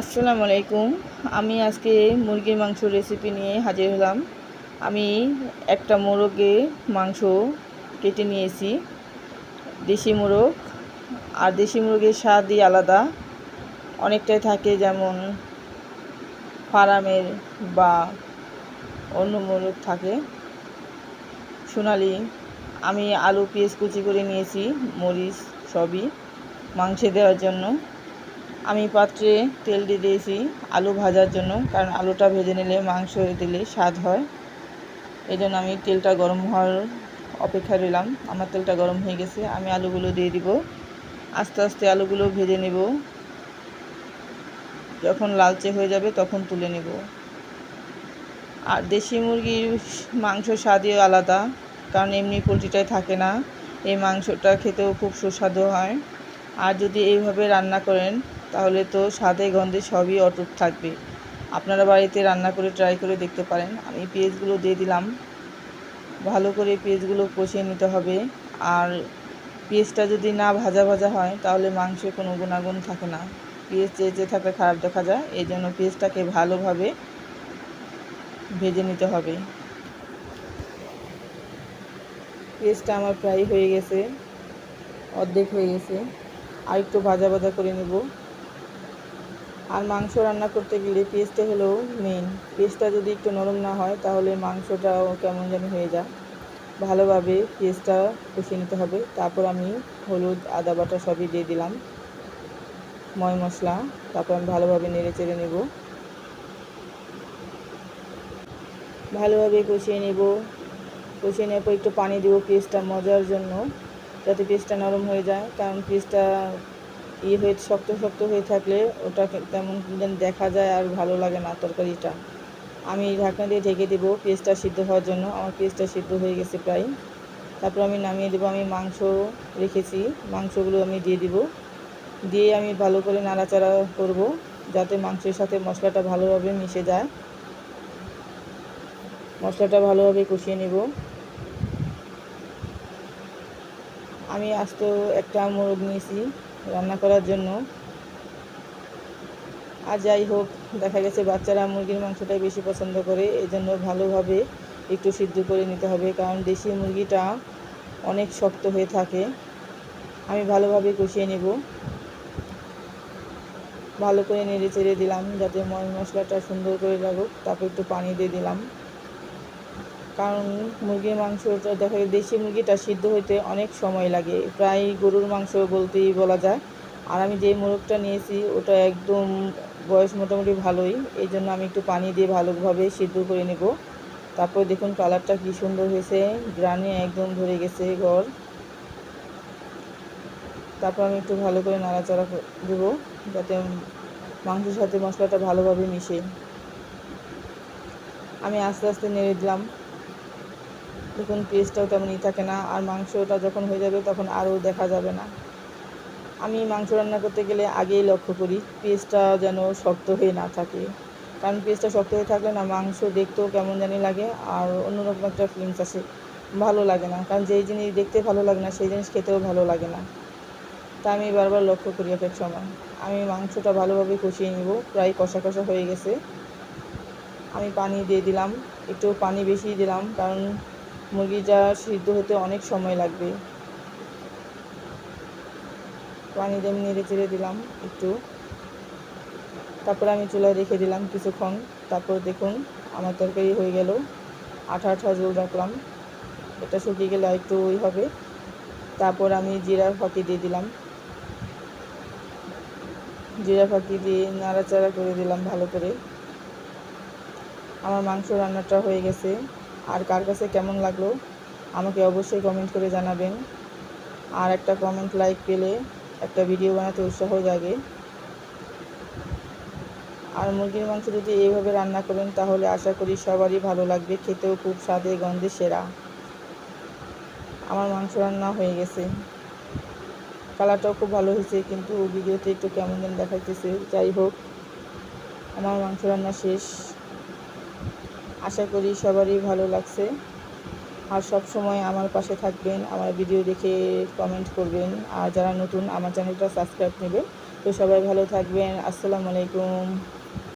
আসসালামু আলাইকুম। আমি আজকে মুরগির মাংস রেসিপি নিয়ে হাজির হলাম। আমি একটা মোরগে মাংস কেটে নিয়েছি। দেশি মোরগ আর দেশি মুরগের স্বাদই আলাদা। অনেকটাই থাকে যেমন ফার্মের বা অন্য মোরগ থাকে। সোনালি, আমি আলু, পেঁয়াজ কুচি করে নিয়েছি, মরিচ সবই মাংসে দেওয়ার জন্য। আমি পাত্রে তেল দিয়ে দিয়েছি আলু ভাজার জন্য, কারণ আলুটা ভেজে নিলে মাংস দিলে স্বাদ হয়। এই জন্য আমি তেলটা গরম হওয়ার অপেক্ষা রইলাম। আমার তেলটা গরম হয়ে গেছে, আমি আলুগুলো দিয়ে দিব। আস্তে আস্তে আলুগুলো ভেজে নেব। যখন লালচে হয়ে যাবে তখন তুলে নেব। আর দেশি মুরগির মাংস স্বাদই আলাদা, কারণ এমনি পোলট্রিটাই থাকে না। এই মাংসটা খেতেও খুব সুস্বাদু হয়। আর যদি এইভাবে রান্না করেন তাহলে তো স্বাদে গন্ধে সবই অটুট থাকবে। আপনারা বাড়িতে রান্না করে ট্রাই করে দেখতে পারেন। আমি পেঁয়াজগুলো দিয়ে দিলাম। ভালো করে পেঁয়াজগুলো কষিয়ে নিতে হবে। আর পেঁয়াজটা যদি না ভাজা ভাজা হয়, তাহলে মাংসে কোনো গুণাগুণ থাকে না। পেঁয়াজ চেয়ে থাকলে খারাপ দেখা যায়। এই জন্য পেঁয়াজটাকে ভালোভাবে ভেজে নিতে হবে। পেঁয়াজটা আমার প্রায় হয়ে গেছে। অর্ধেক হয়ে গেছে। আর একটু ভাজা ভাজা করে নেব। আর মাংস রান্না করতে গেলে পেঁয়াজটা হলো মেন পেঁয়াজটা যদি একটু নরম না হয়, তাহলে মাংসটাও কেমন যেন হয়ে যায়। ভালোভাবে পেঁয়াজটা কষিয়ে নিতে হবে। তারপর আমি হলুদ, আদা বাটা সবই দিয়ে দিলাম। ময় মশলা, তারপর আমি ভালোভাবে নেড়ে চেড়ে নেব। ভালোভাবে কষিয়ে নেব। কষিয়ে নেওয়ার পর একটু পানি দেবো পেঁয়াজটা মজার জন্য, যাতে পেঁয়াজটা নরম হয়ে যায়। কারণ পেঁয়াজটা ইয়ে হয়ে শক্ত শক্ত হয়ে থাকলে ওটা তেমন যেন দেখা যায় আর ভালো লাগে না তরকারিটা। আমি ঢাকনা দিয়ে ঢেকে দেবো পেঁয়াজটা সিদ্ধ হওয়ার জন্য। আমার পেঁয়াজটা সিদ্ধ হয়ে গেছে প্রায়। তারপর আমি নামিয়ে দেবো, আমি মাংস রেখেছি। মাংসগুলো আমি দিয়ে দিব। দিয়ে আমি ভালো করে নাড়াচাড়া করব যাতে মাংসের সাথে মশলাটা ভালোভাবে মিশে যায়। মশলাটা ভালোভাবে কষিয়ে নেব। আমি আস্ত একটা মোরগ নিয়েছি। রান্না করার জন্য। আর যাই হোক, দেখা গেছে বাচ্চারা মুরগির মাংসটাই বেশি পছন্দ করে এই জন্য ভালোভাবে একটু সিদ্ধ করে নিতে হবে, কারণ দেশি মুরগিটা অনেক শক্ত হয়ে থাকে। আমি ভালোভাবে কষিয়ে নেব। ভালো করে নেড়ে চেড়ে দিলাম, যাতে ময় মশলাটা সুন্দর করে লাগুক, তারপর একটু পানি দিয়ে দিলাম। কারণ মুরগির মাংসটা দেখা যায় দেশি মুরগিটা সিদ্ধ হইতে অনেক সময় লাগে। প্রায় গরুর মাংস বলতেই বলা যায়। আর আমি যে মোরগটা নিয়েছি, ওটা একদম বয়স মোটামুটি ভালোই। এই জন্য আমি একটু পানি দিয়ে ভালোভাবে সিদ্ধ করে নেব। তারপর দেখুন কালারটা কি সুন্দর হয়েছে। গ্রানে একদম ধরে গেছে ঘর। তারপর আমি একটু ভালো করে নাড়াচাড়া দেবো যাতে মাংসের সাথে মশলাটা ভালোভাবে মিশে। আমি আস্তে আস্তে নেড়ে দিলাম। দেখুন পেস্টটাও তেমনই থাকে না, আর মাংসটা যখন হয়ে যাবে তখন আরও দেখা যাবে না। আমি মাংস রান্না করতে গেলে আগেই লক্ষ্য করি পেস্টটা যেন শক্ত হয়ে না থাকে। কারণ পেস্টটা শক্ত হয়ে থাকলে না মাংস দেখতেও কেমন জানি লাগে, আর অন্যরকম একটা ফিলিংস আসে। ভালো লাগে না, কারণ যেই জিনিস দেখতে ভালো লাগে না, সেই জিনিস খেতেও ভালো লাগে না। তা আমি বারবার লক্ষ্য করি এক এক সময়। আমি মাংসটা ভালোভাবে কষিয়ে নিব, প্রায় কষা কষা হয়ে গেছে। আমি পানি দিয়ে দিলাম, একটু পানি বেশি দিলাম, কারণ মুরগিটা সিদ্ধ হতে অনেক সময় লাগবে। পানি দিয়ে নেড়ে চেড়ে দিলাম একটু। তারপর আমি চুলায় রেখে দিলাম কিছুক্ষণ। তারপর দেখুন আমার তরকারি হয়ে গেল। আঠা আঠা জল রাখলাম। এটা শুকিয়ে গেলে একটু ওই হবে। তারপর আমি জিরা ফাঁকি দিয়ে দিলাম। জিরা ফাঁকি দিয়ে নাড়াচাড়া করে দিলাম ভালো করে। আমার মাংস রান্নাটা হয়ে গেছে। আর কার কাছে কেমন লাগল, আমাকে অবশ্যই কমেন্ট করে জানাবেন। আর একটা কমেন্ট লাইক পেলে একটা ভিডিও বানাতে উৎসাহ জাগে। আর মুরগির মাংস যদি এইভাবে রান্না করেন, তাহলে আশা করি সবারই ভালো লাগবে, খেতেও খুব স্বাদে, গন্ধে সেরা। আমার মাংস রান্না হয়ে গেছে। কালারটাও খুব ভালো হয়েছে, কিন্তু ভিডিওতে একটু কেমন যেন দেখাইতেছে। যাই হোক, আমার মাংস রান্না শেষ। আশা করি সবারই ভালো লাগছে। আর সব সময় আমার পাশে থাকবেন, আমার ভিডিও দেখে কমেন্ট করবেন। আর যারা নতুন, আমার চ্যানেলটা সাবস্ক্রাইব নেবেন। তো সবাই ভালো থাকবেন। আসসালামু আলাইকুম।